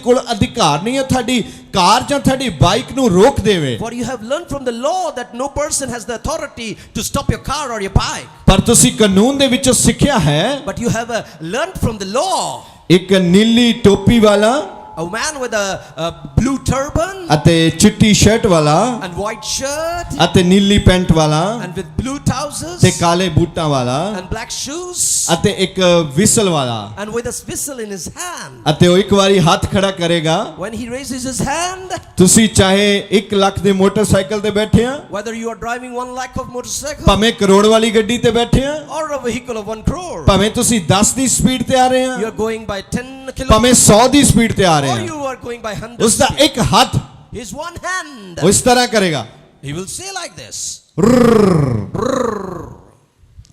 ਕੋਲ ਅਧਿਕਾਰ ਨਹੀਂ ਹੈ ਤੁਹਾਡੀ ਕਾਰ ਜਾਂ ਤੁਹਾਡੀ ਬਾਈਕ ਨੂੰ ਰੋਕ ਦੇਵੇ For you have learned from the law that no person has the authority to stop your car or your bike. ਪਰ ਤੁਸੀਂ ਕਾਨੂੰਨ ਦੇ ਵਿੱਚੋਂ ਸਿੱਖਿਆ ਹੈ But you have uh, learned from the law. ਇੱਕ ਨੀਲੀ ਟੋਪੀ ਵਾਲਾ A man with a, a blue turban ਅਤੇ ਚਿੱਟੀ ਸ਼ਰਟ ਵਾਲਾ and white shirt ਅਤੇ ਨੀਲੀ ਪੈਂਟ ਵਾਲਾ and with blue trousers ਤੇ ਕਾਲੇ ਬੂਟਾਂ ਵਾਲਾ and black shoes ਅਤੇ ਇੱਕ ਵਿਸਲ ਵਾਲਾ and with a whistle in his hand. ਅਤੇ ਉਹ ਇੱਕ ਵਾਰੀ ਹੱਥ ਖੜਾ ਕਰੇਗਾ When he raises his hand, ਤੁਸੀਂ ਚਾਹੇ 1 ਲੱਖ ਦੇ ਮੋਟਰਸਾਈਕਲ ਤੇ ਬੈਠੇ ਆ whether you are driving one lakh of motorcycle ਭਾਵੇਂ ਕਰੋੜ ਵਾਲੀ ਗੱਡੀ ਤੇ ਬੈਠੇ ਆ or a vehicle of one crore, ਭਾਵੇਂ ਤੁਸੀਂ 10 ਦੀ ਸਪੀਡ ਤੇ ਆ ਰਹੇ you ਆ are going by 10 ਭਾਵੇਂ kilometers 100 ਦੀ ਸਪੀਡ ਤੇ ਆ or ਰਹੇ ਆ you are going by 100. ਉਸ ਦਾ ਇੱਕ ਹੱਥ His one hand. ਉਹ ਇਸ ਤਰ੍ਹਾਂ ਕਰੇਗਾ He will say like this.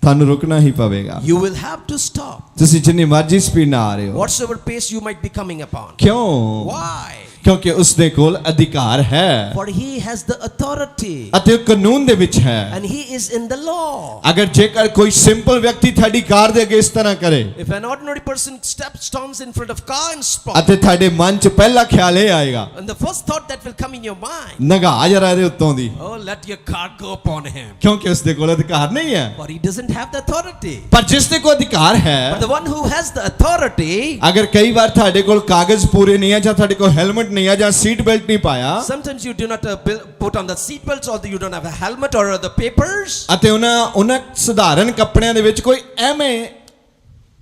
ਤੁਹਾਨੂੰ ਰੁਕਣਾ ਹੀ ਪਵੇਗਾ You will have to stop. ਤੁਸੀਂ ਜਿੰਨੀ ਮਰਜ਼ੀ ਸਪੀਡ ਨਾਲ ਆ ਰਹੇ ਹੋ Whatsoever pace you might be coming upon. ਕਿਉਂ Why? ਕਿਉਂਕਿ ਉਸ ਦੇ ਕੋਲ ਅਧਿਕਾਰ ਹੈ For he has the authority ਅਤੇ ਉਹ ਕਾਨੂੰਨ ਦੇ ਵਿੱਚ ਹੈ and he is in the law. ਅਗਰ ਜੇਕਰ ਕੋਈ ਸਿੰਪਲ ਵਿਅਕਤੀ ਤੁਹਾਡੀ ਕਾਰ ਦੇ ਅੱਗੇ ਇਸ ਤਰ੍ਹਾਂ ਕਰੇ If an ordinary person steps, storms in front of car and spot, ਅਤੇ ਤੁਹਾਡੇ ਮਨ 'ਚ ਪਹਿਲਾ ਖਿਆਲ ਇਹ ਆਏਗਾ and the first thought that will come in your mind, ਨਗਾ ਜਰਾ ਇਹਦੇ ਉੱਤੋਂ ਦੀ oh, let your car go upon him. ਕਿਉਂਕਿ ਉਸ ਦੇ ਕੋਲ ਅਧਿਕਾਰ ਨਹੀਂ ਹੈ For he doesn't have the authority. ਪਰ ਜਿਸ ਦੇ ਕੋਲ ਅਧਿਕਾਰ ਹੈ But the one who has the authority, ਅਗਰ ਕਈ ਵਾਰ ਤੁਹਾਡੇ ਕੋਲ ਕਾਗਜ਼ ਪੂਰੇ ਨਹੀਂ ਆ ਜਾਂ ਤੁਹਾਡੇ ਕੋਲ ਹੈਲਮਟ ਨਹੀਂ ਆ ਜਾਂ ਸੀਟ ਬੈਲਟ ਨਹੀਂ ਪਾਇਆ sometimes you do not uh, buil- put on the seat belts or you don't have a helmet or uh, the papers, ਅਤੇ ਉਹਨਾਂ ਉਹਨਾਂ ਸਧਾਰਨ ਕੱਪੜਿਆਂ ਦੇ ਵਿੱਚ ਕੋਈ ਐਵੇਂ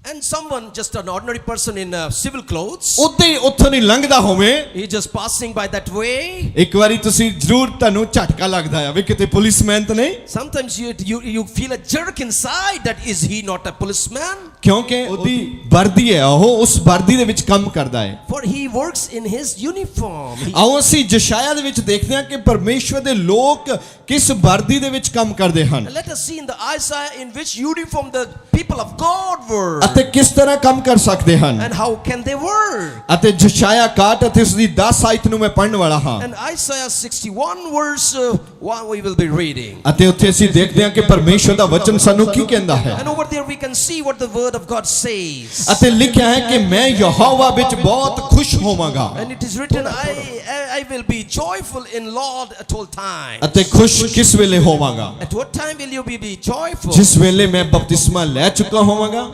and someone, just an ordinary person in uh, civil clothes, ਉੱਤੇ ਹੀ ਉੱਥੋਂ ਨਹੀਂ ਲੰਘਦਾ ਹੋਵੇ he's just passing by that way. ਇੱਕ ਵਾਰੀ ਤੁਸੀਂ ਜ਼ਰੂਰ ਤੁਹਾਨੂੰ ਝਟਕਾ ਲੱਗਦਾ ਆ ਵੀ ਕਿਤੇ ਪੁਲਿਸਮੈਨ ਤਾਂ ਨਹੀਂ Sometimes you, you, you feel a jerk inside that is he not a policeman? ਕਿਉਂਕਿ ਉਹਦੀ ਵਰਦੀ ਹੈ ਉਹ ਉਸ ਵਰਦੀ ਦੇ ਵਿੱਚ ਕੰਮ ਕਰਦਾ ਹੈ For he works in his uniform. He- ਆਓ ਅਸੀਂ ਜਸ਼ਾਇਆ ਦੇ ਵਿੱਚ ਦੇਖਦੇ ਹਾਂ ਕਿ ਪਰਮੇਸ਼ਵਰ ਦੇ ਲੋਕ ਕਿਸ ਵਰਦੀ ਦੇ ਵਿੱਚ ਕੰਮ ਕਰਦੇ ਹਨ let us see in the Isaiah in which uniform the people of God were. ਅਤੇ ਕਿਸ ਤਰ੍ਹਾਂ ਕੰਮ ਕਰ ਸਕਦੇ ਹਨ And how can they work? ਅਤੇ ਜਸ਼ਾਇਆ 61 ਅਤੇ ਉਸ ਦੀ 10 ਆਇਤ ਨੂੰ ਮੈਂ ਪੜ੍ਹਨ ਵਾਲਾ ਹਾਂ And Isaiah 61 verse uh, 1 we will be reading. ਅਤੇ ਉੱਥੇ ਅਸੀਂ ਦੇਖਦੇ ਹਾਂ ਕਿ ਪਰਮੇਸ਼ਵਰ ਦਾ ਵਚਨ ਸਾਨੂੰ ਕੀ ਕਹਿੰਦਾ ਹੈ And over there we can see what the word of God says. ਅਤੇ ਲਿਖਿਆ ਹੈ ਕਿ ਮੈਂ ਯਹੋਵਾ ਵਿੱਚ ਬਹੁਤ ਖੁਸ਼ ਹੋਵਾਂਗਾ And it is written, I, I, I will be joyful in Lord at all times. ਅਤੇ ਖੁਸ਼ ਕਿਸ ਵੇਲੇ ਹੋਵਾਂਗਾ At what time will you be, be joyful? ਜਿਸ ਵੇਲੇ ਮੈਂ ਬਪਤਿਸਮਾ ਲੈ ਚੁੱਕਾ ਹੋਵਾਂਗਾ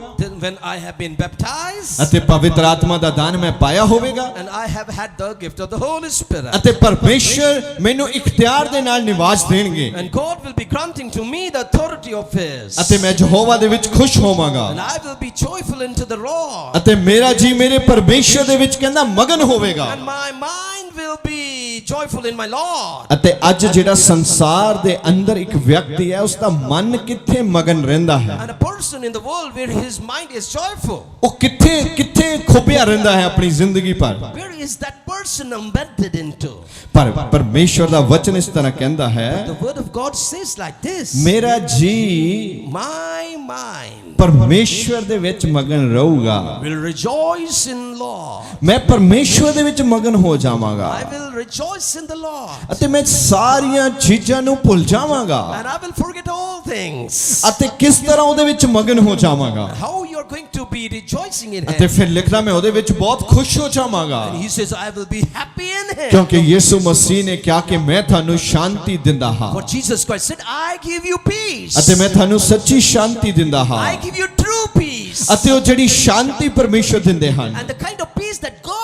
when I have been baptized ਅਤੇ ਪਵਿੱਤਰ ਆਤਮਾ ਦਾ ਦਾਨ ਮੈਂ ਪਾਇਆ ਹੋਵੇਗਾ and I have had the gift of the Holy Spirit. ਅਤੇ ਪਰਮੇਸ਼ਰ ਮੈਨੂੰ ਇਖਤਿਆਰ ਦੇ ਨਾਲ ਨਿਵਾਸ ਦੇਣਗੇ And God will be granting to me the authority of His. ਅਤੇ ਮੈਂ ਯਹੋਵਾ ਦੇ ਵਿੱਚ ਖੁਸ਼ ਹੋਵਾਂਗਾ And I will be joyful into the Lord. ਅਤੇ ਮੇਰਾ ਜੀ ਮੇਰੇ ਪਰਮੇਸ਼ਰ ਦੇ ਵਿੱਚ ਕਹਿੰਦਾ ਮਗਨ ਹੋਵੇਗਾ And my mind will be joyful in my Lord. ਅਤੇ ਅੱਜ ਜਿਹੜਾ ਸੰਸਾਰ ਦੇ ਅੰਦਰ ਇੱਕ ਵਿਅਕਤੀ ਹੈ ਉਸ ਦਾ ਮਨ ਕਿੱਥੇ ਮਗਨ ਰਹਿੰਦਾ ਹੈ And a person in the world where his mind is joyful. ਉਹ ਕਿੱਥੇ ਕਿੱਥੇ ਖੁੱਭਿਆ ਰਹਿੰਦਾ ਹੈ ਆਪਣੀ ਜ਼ਿੰਦਗੀ ਪਰ Where is that person embedded into? ਪਰ ਪਰਮੇਸ਼ਰ ਦਾ ਵਚਨ ਇਸ ਤਰ੍ਹਾਂ ਕਹਿੰਦਾ ਹੈ The word of God says like this ਮੇਰਾ ਜੀ My mind ਪਰਮੇਸ਼ਰ ਦੇ ਵਿੱਚ ਮਗਨ ਰਹੂਗਾ will rejoice in Lord. ਮੈਂ ਪਰਮੇਸ਼ਰ ਦੇ ਵਿੱਚ ਮਗਨ ਹੋ ਜਾਵਾਂਗਾ I will rejoice in the Lord. ਅਤੇ ਮੈਂ ਸਾਰੀਆਂ ਚੀਜ਼ਾਂ ਨੂੰ ਭੁੱਲ ਜਾਵਾਂਗਾ And I will forget all things. ਅਤੇ ਕਿਸ ਤਰ੍ਹਾਂ ਉਹਦੇ ਵਿੱਚ ਮਗਨ ਹੋ ਜਾਵਾਂਗਾ How you are going to be rejoicing in ਅਤੇ Him. ਫਿਰ ਲਿਖਣਾ ਮੈਂ ਉਹਦੇ ਵਿੱਚ ਬਹੁਤ ਖੁਸ਼ ਹੋ ਜਾਵਾਂਗਾ And He says, I will be happy in Him. ਕਿਉਂਕਿ ਯਿਸੂ ਮਸੀਹ ਨੇ ਕਿਹਾ ਕਿ ਮੈਂ ਤੁਹਾਨੂੰ ਸ਼ਾਂਤੀ ਦਿੰਦਾ ਹਾਂ For Jesus Christ said, I give you peace. ਅਤੇ ਮੈਂ ਤੁਹਾਨੂੰ ਸੱਚੀ ਸ਼ਾਂਤੀ ਦਿੰਦਾ ਹਾਂ I give you true peace. ਅਤੇ ਉਹ ਜਿਹੜੀ ਸ਼ਾਂਤੀ ਪਰਮੇਸ਼ਰ ਦਿੰਦੇ ਹਨ And the kind of peace that God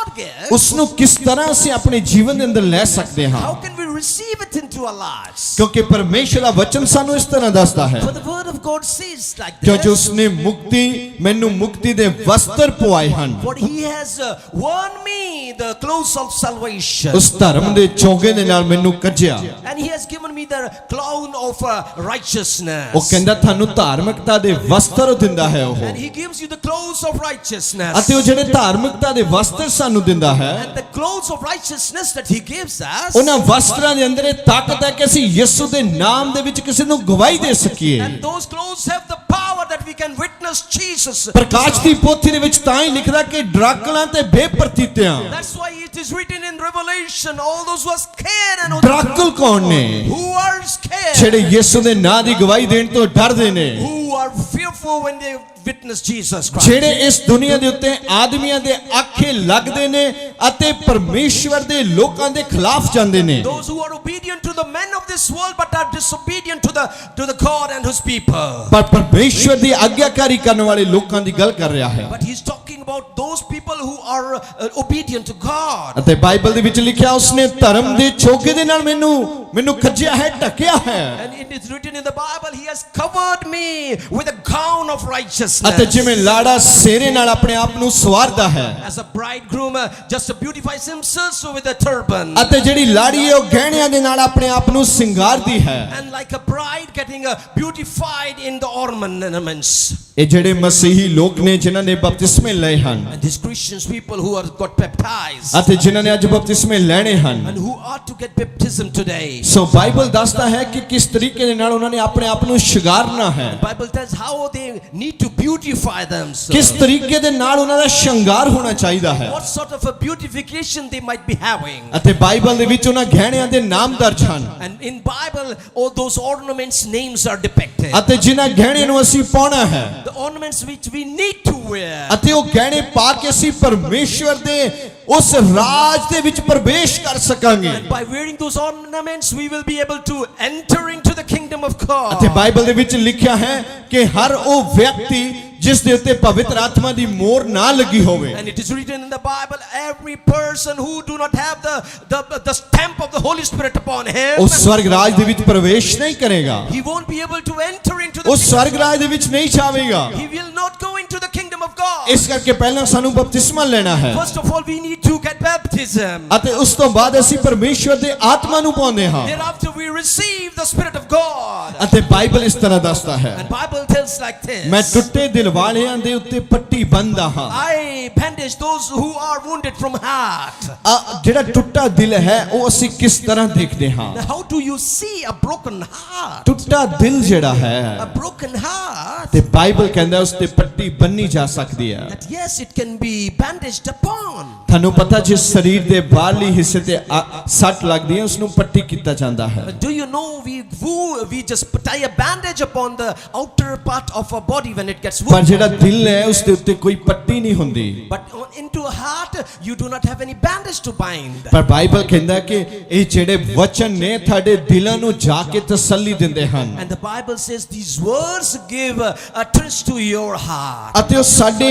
ਉਸ ਨੂੰ ਕਿਸ ਤਰ੍ਹਾਂ ਅਸੀਂ ਆਪਣੇ ਜੀਵਨ ਦੇ ਅੰਦਰ ਲੈ ਸਕਦੇ ਹਾਂ can we receive it into our lives? ਕਿਉਂਕਿ ਪਰਮੇਸ਼ਰ ਦਾ ਵਚਨ ਸਾਨੂੰ ਇਸ ਤਰ੍ਹਾਂ ਦੱਸਦਾ ਹੈ ਕਿਉਂਕਿ this. ਉਸਨੇ ਮੁਕਤੀ ਮੈਨੂੰ ਮੁਕਤੀ ਦੇ ਵਸਤਰ ਪਵਾਏ ਹਨ uh. ਉਸ ਧਰਮ ਦੇ ਚੋਗੇ ਦੇ ਨਾਲ ਮੈਨੂੰ ਕੱਜਿਆ he has given me the crown of uh, righteousness. ਉਹ ਕਹਿੰਦਾ ਤੁਹਾਨੂੰ ਧਾਰਮਿਕਤਾ ਦੇ ਵਸਤਰ ਦਿੰਦਾ ਹੈ ਉਹ And he gives you the clothes of righteousness. ਅਤੇ ਉਹ ਜਿਹੜੇ ਧਾਰਮਿਕਤਾ ਦੇ ਵਸਤਰ ਸਾਨੂੰ ਦਿੰਦਾ ਹੈ And the clothes of righteousness that he gives us. ਉਹਨਾਂ ਵਸਤਰਾਂ ਦੇ ਅੰਦਰ ਇਹ ਤਾਕਤ ਹੈ ਕਿ ਅਸੀਂ ਯਿਸੂ ਦੇ ਨਾਮ ਦੇ ਵਿੱਚ ਕਿਸੇ ਨੂੰ ਗਵਾਹੀ ਦੇ ਸਕੀਏ And those clothes have the power that we can witness Jesus. ਪ੍ਰਕਾਸ਼ ਦੀ ਪੋਥੀ ਦੇ ਵਿੱਚ ਤਾਂ ਹੀ ਲਿਖਦਾ ਕਿ ਡਰਾਕਲਾਂ ਤੇ ਬੇਪਰਤੀਤਿਆਂ That's why it is written in Revelation, all those who are scared and ਡਰਾਕਲ ਕੌਣ ਨੇ who are scared, ਜਿਹੜੇ ਯਿਸੂ ਦੇ ਨਾਂ ਦੀ ਗਵਾਹੀ ਦੇਣ ਤੋਂ ਡਰਦੇ ਨੇ who are fearful when they witness Jesus Christ. ਜਿਹੜੇ ਇਸ ਦੁਨੀਆ ਦੇ ਉੱਤੇ ਆਦਮੀਆਂ ਦੇ ਆਖੇ ਲੱਗਦੇ ਨੇ ਅਤੇ ਪਰਮੇਸ਼ਵਰ ਦੇ ਲੋਕਾਂ ਦੇ ਖਿਲਾਫ ਜਾਂਦੇ ਨੇ Those who are obedient to the men of this world but are disobedient to the to the God and his people. ਪਰ ਪਰਮੇਸ਼ਵਰ ਦੀ ਆਗਿਆਕਾਰੀ ਕਰਨ ਵਾਲੇ ਲੋਕਾਂ ਦੀ ਗੱਲ ਕਰ ਰਿਹਾ ਹੈ But he's talking about those people who are uh, obedient to God. ਅਤੇ ਬਾਈਬਲ ਦੇ ਵਿੱਚ ਲਿਖਿਆ ਉਸਨੇ ਧਰਮ ਦੇ ਚੋਗੇ ਦੇ ਨਾਲ ਮੈਨੂੰ ਮੈਨੂੰ ਖੱਜਿਆ ਹੈ ਢਕਿਆ ਹੈ And it is written in the Bible, He has covered me with a gown of ਅਤੇ righteousness. ਜਿਵੇਂ ਲਾੜਾ ਸੇਰੇ ਨਾਲ ਆਪਣੇ ਆਪ ਨੂੰ ਸਵਾਰਦਾ ਹੈ As a bridegroom uh, just beautifies himself so with a turban. ਅਤੇ ਜਿਹੜੀ ਲਾੜੀ ਹੈ ਉਹ ਗਹਿਣਿਆਂ ਦੇ ਨਾਲ ਆਪਣੇ ਆਪ ਨੂੰ ਸਿੰਗਾਰਦੀ ਹੈ And like a bride getting uh, beautified in the ornaments. ਇਹ ਜਿਹੜੇ ਮਸੀਹੀ ਲੋਕ ਨੇ ਜਿਨ੍ਹਾਂ ਨੇ ਬਪਤਿਸਮੇ ਲਏ ਹਨ And these Christians people who are got baptized ਅਤੇ ਜਿਨ੍ਹਾਂ ਨੇ ਅੱਜ ਬਪਤਿਸਮੇ ਲੈਣੇ ਹਨ and who are to get baptism today. So Bible ਦੱਸਦਾ ਹੈ ਕਿ ਕਿਸ ਤਰੀਕੇ ਦੇ ਨਾਲ ਉਹਨਾਂ ਨੇ ਆਪਣੇ ਆਪ ਨੂੰ ਸ਼ਿੰਗਾਰਨਾ ਹੈ Bible tells how they need to beautify themselves. ਕਿਸ ਤਰੀਕੇ ਦੇ ਨਾਲ ਉਹਨਾਂ ਦਾ ਸ਼ਿੰਗਾਰ ਹੋਣਾ ਚਾਹੀਦਾ ਹੈ What sort of a beautification they might be having. ਅਤੇ ਬਾਈਬਲ ਦੇ ਵਿੱਚ ਉਹਨਾਂ ਗਹਿਣਿਆਂ ਦੇ ਨਾਮ ਦਰਜ ਹਨ And in Bible, all those ornaments names are depicted. ਅਤੇ ਜਿਨ੍ਹਾਂ ਗਹਿਣਿਆਂ ਨੂੰ ਅਸੀਂ ਪਾਉਣਾ ਹੈ The ornaments which we need to wear. ਅਤੇ ਉਹ ਗਹਿਣੇ ਪਾ ਕੇ ਅਸੀਂ ਪਰਮੇਸ਼ਵਰ ਦੇ ਉਸ ਰਾਜ ਦੇ ਵਿੱਚ ਪ੍ਰਵੇਸ਼ ਕਰ ਸਕਾਂਗੇ And by wearing those ornaments, we will be able to enter into the kingdom of ਅਤੇ God. ਬਾਈਬਲ ਦੇ ਵਿੱਚ ਲਿਖਿਆ ਹੈ ਕਿ ਹਰ ਉਹ ਵਿਅਕਤੀ ਜਿਸ ਦੇ ਉੱਤੇ ਪਵਿੱਤਰ ਆਤਮਾ ਦੀ ਮੋਹਰ ਨਾ ਲੱਗੀ ਹੋਵੇ And it is written in the Bible, every person who do not have the, the, the stamp of the Holy Spirit upon him, ਉਹ ਸਵਰਗ ਰਾਜ ਦੇ ਵਿੱਚ ਪ੍ਰਵੇਸ਼ ਨਹੀਂ ਕਰੇਗਾ he won't be able to enter into the ਉਹ kingdom. ਸਵਰਗ ਰਾਜ ਦੇ ਵਿੱਚ ਨਹੀਂ ਜਾਵੇਗਾ He will not go into the kingdom of God. ਇਸ ਕਰਕੇ ਪਹਿਲਾਂ ਸਾਨੂੰ ਬਪਤਿਸਮਾ ਲੈਣਾ ਹੈ First of all, we need to get baptism. ਅਤੇ ਉਸ ਤੋਂ ਬਾਅਦ ਅਸੀਂ ਪਰਮੇਸ਼ਵਰ ਦੇ ਆਤਮਾ ਨੂੰ ਪਾਉਂਦੇ ਹਾਂ Thereafter, we receive the Spirit of God. ਅਤੇ ਬਾਈਬਲ ਇਸ ਤਰ੍ਹਾਂ ਦੱਸਦਾ ਹੈ And Bible tells like this. ਮੈਂ ਟੁੱਟੇ ਦਿਲ ਵਾਲਿਆਂ ਦੇ ਉੱਤੇ ਪੱਟੀ ਬੰਨਦਾ ਹਾਂ I bandage those who are wounded from heart. ਆ ਜਿਹੜਾ ਟੁੱਟਾ ਦਿਲ ਹੈ ਉਹ ਅਸੀਂ ਕਿਸ ਤਰ੍ਹਾਂ ਦੇਖਦੇ ਹਾਂ Now, how do you see a broken heart? ਟੁੱਟਾ ਦਿਲ ਜਿਹੜਾ A ਹੈ broken heart. ਤੇ ਬਾਈਬਲ ਕਹਿੰਦਾ ਉਸ ਤੇ ਪੱਟੀ ਬੰਨੀ ਜਾ ਸਕਦੀ ਹੈ That yes, it can be bandaged upon. ਤੁਹਾਨੂੰ ਪਤਾ ਜਿਸ ਸਰੀਰ ਦੇ ਬਾਹਰਲੀ ਹਿੱਸੇ ਤੇ ਆ- ਸੱਟ ਲੱਗਦੀ ਹੈ ਉਸ ਨੂੰ ਪੱਟੀ ਕੀਤਾ ਜਾਂਦਾ ਹੈ But do you know we woo, we just tie a bandage upon the outer part of our body when it gets ਪਰ. ਜਿਹੜਾ ਦਿਲ ਹੈ ਉਸ ਦੇ ਉੱਤੇ ਕੋਈ ਪੱਟੀ ਨਹੀਂ ਹੁੰਦੀ But on- into a heart, you do not have any bandage to bind. ਪਰ ਬਾਈਬਲ ਕਹਿੰਦਾ ਕਿ ਇਹ ਜਿਹੜੇ ਵਚਨ ਨੇ ਤੁਹਾਡੇ ਦਿਲਾਂ ਨੂੰ ਜਾ ਕੇ ਤਸੱਲੀ ਦਿੰਦੇ ਹਨ And the Bible says these words give a, a twist to your heart. ਅਤੇ ਉਹ ਸਾਡੇ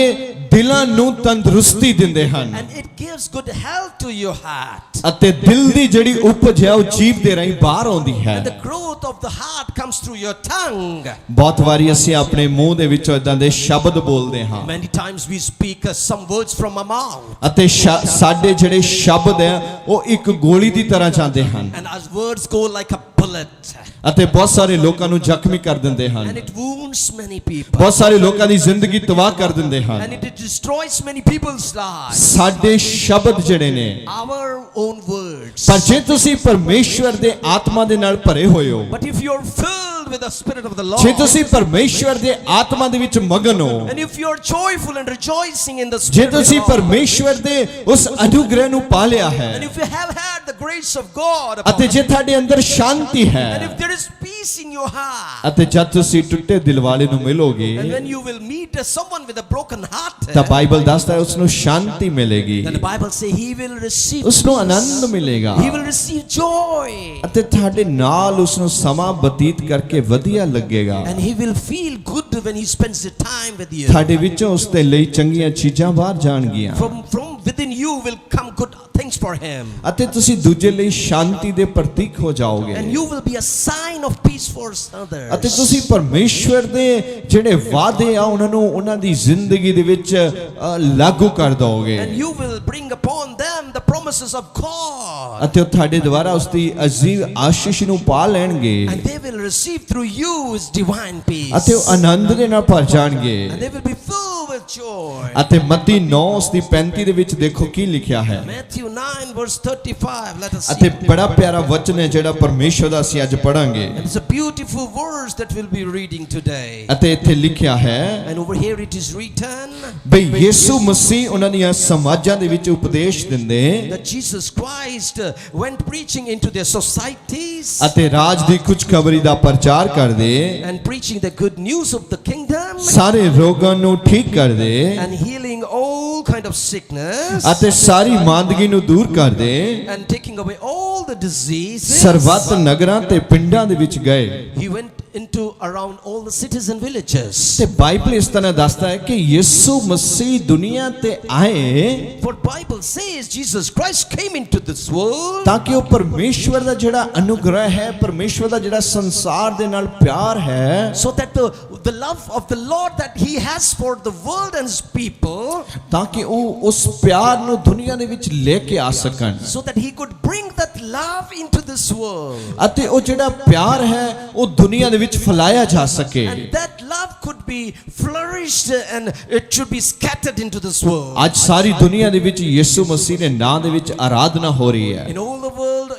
ਦਿਲਾਂ ਨੂੰ ਤੰਦਰੁਸਤੀ ਦਿੰਦੇ ਹਨ And it gives good health to your heart. ਅਤੇ ਦਿਲ ਦੀ ਜਿਹੜੀ ਉਪਜ ਹੈ ਉਹ ਜੀਵ ਦੇ ਰਾਹੀਂ ਬਾਹਰ ਆਉਂਦੀ ਹੈ And the growth of the heart comes through your tongue. ਬਹੁਤ ਵਾਰੀ ਅਸੀਂ ਆਪਣੇ ਮੂੰਹ ਦੇ ਵਿੱਚੋਂ ਇਦਾਂ ਦੇ ਸ਼ਬਦ ਬੋਲਦੇ ਹਾਂ Many times we speak uh, some words from our mouth. ਅਤੇ ਸਾਡੇ ਜਿਹੜੇ ਸ਼ਬਦ ਹੈ ਉਹ ਇੱਕ ਗੋਲੀ ਦੀ ਤਰ੍ਹਾਂ ਜਾਂਦੇ ਹਨ And our words go like a bullet. ਅਤੇ ਬਹੁਤ ਸਾਰੇ ਲੋਕਾਂ ਨੂੰ ਜ਼ਖਮੀ ਕਰ ਦਿੰਦੇ ਹਨ And it wounds many people. ਬਹੁਤ ਸਾਰੇ ਲੋਕਾਂ ਦੀ ਜ਼ਿੰਦਗੀ ਤਬਾਹ ਕਰ ਦਿੰਦੇ ਹਨ it, it destroys many people's lives. ਸਾਡੇ ਸ਼ਬਦ ਜਿਹੜੇ ਨੇ Our own words. ਪਰ ਜੇ ਤੁਸੀਂ ਪਰਮੇਸ਼ਵਰ ਦੇ ਆਤਮਾ ਦੇ ਨਾਲ ਭਰੇ ਹੋਏ ਹੋ But if you're filled with the Spirit of the ਜੇ Lord, ਤੁਸੀਂ ਪਰਮੇਸ਼ਵਰ ਦੇ ਆਤਮਾ ਦੇ ਵਿੱਚ ਮਗਨ ਹੋ and if you're joyful and rejoicing in the ਜੇ Spirit of the ਤੁਸੀਂ Lord, ਪਰਮੇਸ਼ਵਰ ਦੇ ਉਸ ਅਨੁਗ੍ਰਹ ਨੂੰ ਪਾ ਲਿਆ and ਹੈ if you have had the grace of God, upon ਅਤੇ ਜੇ you, ਤੁਹਾਡੇ ਅੰਦਰ ਸ਼ਾਂਤੀ and ਹੈ if there is peace in your heart, ਅਤੇ ਜਦ ਤੁਸੀਂ ਟੁੱਟੇ ਦਿਲ ਵਾਲੇ ਨੂੰ ਮਿਲੋਗੇ and when you will meet someone with a broken heart, ਤਾਂ ਬਾਈਬਲ ਦੱਸਦਾ ਹੈ ਉਸ ਨੂੰ ਸ਼ਾਂਤੀ ਮਿਲੇਗੀ then the Bible says he will receive ਉਸ ਨੂੰ. ਆਨੰਦ ਮਿਲੇਗਾ He will receive joy. ਅਤੇ ਤੁਹਾਡੇ ਨਾਲ ਉਸ ਨੂੰ ਸਮਾਂ ਬਤੀਤ ਕਰਕੇ ਵਧੀਆ ਲੱਗੇਗਾ And he will feel good when he spends the time with you. ਤੁਹਾਡੇ ਵਿੱਚੋਂ ਉਸ ਦੇ ਲਈ ਚੰਗੀਆਂ ਚੀਜ਼ਾਂ ਬਾਹਰ ਜਾਣਗੀਆਂ From, from within you will come good things for him. ਅਤੇ ਤੁਸੀਂ ਦੂਜੇ ਲਈ ਸ਼ਾਂਤੀ ਦੇ ਪ੍ਰਤੀਕ ਹੋ ਜਾਓਗੇ And you will be a sign of peace for others. ਅਤੇ ਤੁਸੀਂ ਪਰਮੇਸ਼ਵਰ ਦੇ ਜਿਹੜੇ ਵਾਅਦੇ ਆ ਉਹਨਾਂ ਨੂੰ ਉਹਨਾਂ ਦੀ ਜ਼ਿੰਦਗੀ ਦੇ ਵਿੱਚ ਅ, ਲਾਗੂ ਕਰ ਦਿਓਗੇ And you will bring upon them the promises of God. ਅਤੇ ਉਹ ਤੁਹਾਡੇ ਦੁਆਰਾ ਉਸ ਦੀ ਅਜ਼ੀਜ਼ ਆਸ਼ੀਸ਼ ਨੂੰ ਪਾ ਲੈਣਗੇ And they will receive through you his divine peace. ਅਤੇ ਉਹ ਆਨੰਦ ਦੇ ਨਾਲ ਭਰ ਜਾਣਗੇ And they will be filled with joy. ਅਤੇ ਮਤੀ 9 ਉਸ ਦੀ 35 ਦੇ ਵਿੱਚ ਦੇਖੋ ਕੀ ਲਿਖਿਆ ਹੈ Matthew 9 verse 35. Let us see. ਅਤੇ ਬੜਾ ਪਿਆਰਾ ਵਚਨ ਹੈ ਜਿਹੜਾ ਪਰਮੇਸ਼ਵਰ ਦਾ ਅਸੀਂ ਅੱਜ ਪੜਾਂਗੇ it's a beautiful verse that we'll be reading today. ਅਤੇ ਇੱਥੇ ਲਿਖਿਆ ਹੈ And over here it is written ਬਈ ਯੀਸੂ ਮਸੀਹ ਉਹਨਾਂ ਦੀਆਂ ਸਮਾਜਾਂ ਦੇ ਵਿੱਚ ਉਪਦੇਸ਼ ਦਿੰਦੇ Jesus Christ uh, went preaching into their societies ਅਤੇ ਰਾਜ ਦੀ ਖੁਸ਼ਖਬਰੀ ਦਾ ਪ੍ਰਚਾਰ ਕਰਦੇ and preaching the good news of the kingdom ਸਾਰੇ ਰੋਗਾਂ ਨੂੰ ਠੀਕ ਕਰ ਦੇ and healing all kind of sickness ਅਤੇ ਸਾਰੀ ਮਾਂਦਗੀ ਨੂੰ ਦੂਰ ਕਰ ਦੇ and taking away all the diseases. ਸਰਬੱਤ ਨਗਰਾਂ ਤੇ ਪਿੰਡਾਂ ਦੇ ਵਿੱਚ ਗਏ He went into around all the cities and villages. ਤੇ ਬਾਈਬਲ ਇਸ ਤਰ੍ਹਾਂ ਦੱਸਦਾ ਹੈ ਕਿ ਯਿਸੂ ਮਸੀਹ ਦੁਨੀਆ ਤੇ ਆਏ For Bible says Jesus Christ came into this world ਤਾਂ ਕਿ ਉਹ ਪਰਮੇਸ਼ਵਰ ਦਾ ਜਿਹੜਾ ਅਨੁਗ੍ਰਹ ਹੈ ਪਰਮੇਸ਼ਵਰ ਦਾ ਜਿਹੜਾ ਸੰਸਾਰ ਦੇ ਨਾਲ ਪਿਆਰ ਹੈ so that the, the love of the Lord that he has for the world and his people ਤਾਂ ਕਿ ਉਹ ਉਸ ਪਿਆਰ ਨੂੰ ਦੁਨੀਆ ਦੇ ਵਿੱਚ ਲੈ ਕੇ ਆ ਸਕਣ so that he could bring that love into this world ਅਤੇ ਉਹ ਜਿਹੜਾ ਪਿਆਰ ਹੈ ਉਹ ਦੁਨੀਆ ਦੇ ਵਿੱਚ ਫੈਲਾਇਆ ਜਾ ਸਕੇ and that love could be flourished and it should be scattered into this world ਅੱਜ ਸਾਰੀ ਦੁਨੀਆ ਦੇ ਵਿੱਚ ਯਿਸੂ ਮਸੀਹ ਦੇ ਨਾਂ ਦੇ ਵਿੱਚ ਆਰਾਧਨਾ ਹੋ ਰਹੀ ਹੈ in all the world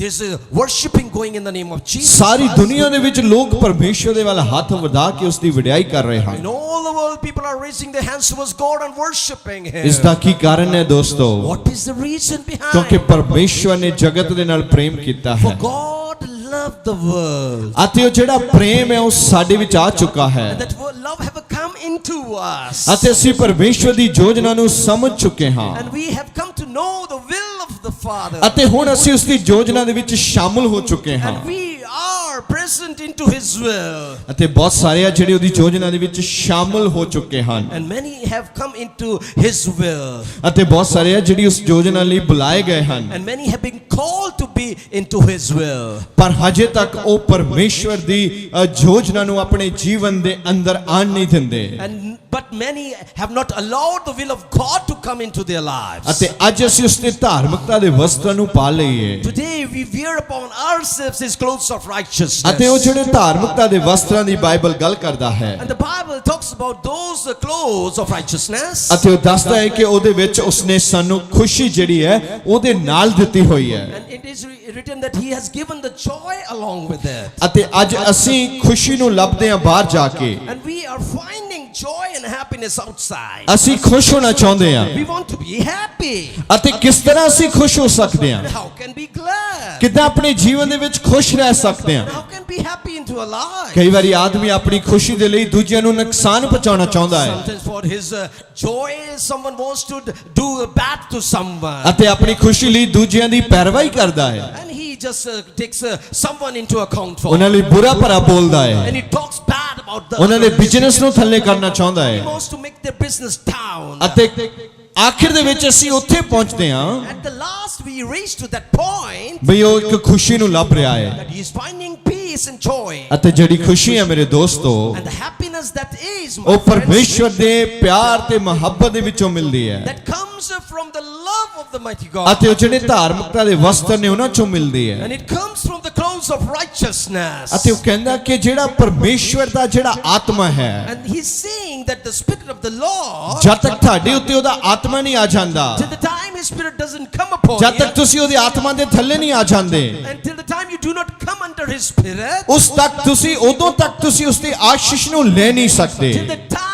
there's a worshiping going in the name of Jesus ਸਾਰੀ. ਦੁਨੀਆ ਦੇ ਵਿੱਚ ਲੋਕ ਪਰਮੇਸ਼ਵਰ ਦੇ ਵੱਲ ਹੱਥ ਵਧਾ ਕੇ ਉਸ ਦੀ ਵਡਿਆਈ ਕਰ ਰਹੇ ਹਨ all the world people are raising their hands towards God and worshiping him ਇਸ ਦਾ ਕੀ ਕਾਰਨ ਹੈ ਦੋਸਤੋ what is the reason behind ਕਿਉਂਕਿ ਪਰਮੇਸ਼ਵਰ ਨੇ ਜਗਤ ਦੇ ਨਾਲ ਪ੍ਰੇਮ ਕੀਤਾ For ਹੈ God loved the world. ਅਤੇ ਉਹ ਜਿਹੜਾ ਪ੍ਰੇਮ ਹੈ ਉਹ ਸਾਡੇ ਵਿੱਚ ਆ ਚੁੱਕਾ ਹੈ that love have come into us. ਅਤੇ ਅਸੀਂ ਪਰਮੇਸ਼ਵਰ ਦੀ ਯੋਜਨਾ ਨੂੰ ਸਮਝ ਚੁੱਕੇ ਹਾਂ And we have come ਅਤੇ ਹੁਣ ਅਸੀਂ ਉਸ ਦੀ ਯੋਜਨਾ ਦੇ ਵਿੱਚ ਸ਼ਾਮਲ ਹੋ ਚੁੱਕੇ ਹਾਂ are present into His will. ਅਤੇ ਬਹੁਤ ਸਾਰੇ ਆ ਜਿਹੜੇ ਉਹਦੀ ਯੋਜਨਾ ਦੇ ਵਿੱਚ ਸ਼ਾਮਲ ਹੋ ਚੁੱਕੇ ਹਨ And many have come into His will. ਅਤੇ ਬਹੁਤ ਸਾਰੇ ਆ ਜਿਹੜੀ ਉਸ ਯੋਜਨਾ ਲਈ ਬੁਲਾਏ ਗਏ ਹਨ And many have been called to be into His will. ਪਰ ਹਜੇ ਤੱਕ ਉਹ ਪਰਮੇਸ਼ਵਰ ਦੀ ਯੋਜਨਾ ਨੂੰ ਆਪਣੇ ਜੀਵਨ ਦੇ ਅੰਦਰ ਆਣ ਨਹੀਂ ਦਿੰਦੇ And but many have not allowed the will of God to come into their lives. ਅਤੇ ਅੱਜ ਅਸੀਂ ਉਸ ਦੀ ਧਾਰਮਿਕਤਾ ਦੇ ਵਸਤਰਾਂ ਨੂੰ ਪਾ ਲਈਏ Today we wear upon ourselves His clothes of righteousness. ਅਤੇ ਉਹ ਜਿਹੜੇ ਧਾਰਮਿਕਤਾ ਦੇ ਵਸਤਰਾਂ ਦੀ ਬਾਈਬਲ ਗੱਲ ਕਰਦਾ ਹੈ And the Bible talks about those uh, clothes of righteousness. ਅਤੇ ਉਹ ਦੱਸਦਾ ਹੈ ਕਿ ਉਹਦੇ ਵਿੱਚ ਉਸਨੇ ਸਾਨੂੰ ਖੁਸ਼ੀ ਜਿਹੜੀ ਹੈ ਉਹਦੇ ਨਾਲ ਦਿੱਤੀ ਹੋਈ ਹੈ And it is re- written that He has given the joy along with it. ਅਤੇ ਅੱਜ ਅਸੀਂ ਖੁਸ਼ੀ ਨੂੰ ਲੱਭਦੇ ਹਾਂ ਬਾਹਰ ਜਾ ਕੇ And we are finding joy and happiness outside. ਅਸੀਂ ਖੁਸ਼ ਹੋਣਾ ਚਾਹੁੰਦੇ ਹਾਂ We want to be happy. ਅਤੇ ਕਿਸ ਤਰ੍ਹਾਂ ਅਸੀਂ ਖੁਸ਼ ਹੋ ਸਕਦੇ ਹਾਂ how can be glad? ਕਿੱਦਾਂ ਆਪਣੇ ਜੀਵਨ ਦੇ ਵਿੱਚ ਖੁਸ਼ ਰਹਿ ਸਕਦੇ ਹਾਂ how can be happy into a life? ਕਈ ਵਾਰੀ ਆਦਮੀ ਆਪਣੀ ਖੁਸ਼ੀ ਦੇ ਲਈ ਦੂਜਿਆਂ ਨੂੰ ਨੁਕਸਾਨ ਪਹੁੰਚਾਉਣਾ ਚਾਹੁੰਦਾ ਹੈ Sometimes for his uh, joy, someone wants to do bad to someone. ਅਤੇ ਆਪਣੀ ਖੁਸ਼ੀ ਲਈ ਦੂਜਿਆਂ ਦੀ ਪੈਰਵਾਈ ਕਰਦਾ ਹੈ just uh, takes uh, someone into account for. ਉਹਨਾਂ ਲਈ ਬੁਰਾ ਭਰਾ ਬੋਲਦਾ ਹੈ And he talks bad about the ਉਹਨਾਂ ਦੇ other ਬਿਜ਼ਨਸ ਨੂੰ ਥੱਲੇ ਕਰਨਾ ਚਾਹੁੰਦਾ He ਹੈ wants to make their business down. ਅਤੇ ਆਖਿਰ ਦੇ ਵਿੱਚ ਅਸੀਂ ਉੱਥੇ ਪਹੁੰਚਦੇ ਹਾਂ At the last, we reach to that point ਬਈ ਉਹ ਇੱਕ ਖੁਸ਼ੀ ਨੂੰ ਲੱਭ ਰਿਹਾ ਹੈ that he is finding peace and joy. ਅਤੇ ਜਿਹੜੀ ਖੁਸ਼ੀ ਹੈ ਮੇਰੇ ਦੋਸਤੋ And the happiness that is, my ਉਹ friends, ਪਰਮੇਸ਼ਵਰ ਦੇ ਪਿਆਰ ਤੇ ਮੁਹੱਬਤ ਦੇ ਵਿੱਚੋਂ ਮਿਲਦੀ ਹੈ that comes from the love of the mighty God. ਅਤੇ ਉਹ ਜਿਹੜੇ ਧਾਰਮਿਕਤਾ ਦੇ ਵਸਤਰ ਨੇ ਉਹਨਾਂ ਚੋਂ ਮਿਲਦੀ ਹੈ And it comes from the clothes of righteousness. ਅਤੇ ਉਹ ਕਹਿੰਦਾ ਕਿ ਜਿਹੜਾ ਪਰਮੇਸ਼ਵਰ ਦਾ ਜਿਹੜਾ ਆਤਮਾ ਹੈ And he's saying that the Spirit of the Lord, ਜਦ ਤੱਕ ਤੁਹਾਡੇ ਉੱਤੇ ਉਹਦਾ ਆਤਮਾ ਨਹੀਂ ਆ ਜਾਂਦਾ till the time His Spirit doesn't come upon ਜਦ ਤੱਕ you, ਤੁਸੀਂ ਉਹਦੀ ਆਤਮਾ ਦੇ ਥੱਲੇ ਨਹੀਂ ਆ ਜਾਂਦੇ until the time you do not come under His Spirit, ਉਸ ਤੱਕ ਤੁਸੀਂ ਉਦੋਂ ਤੱਕ ਤੁਸੀਂ ਉਸ ਦੀ ਆਸ਼ੀਸ਼ ਨੂੰ ਲੈ ਨਹੀਂ ਸਕਦੇ till the time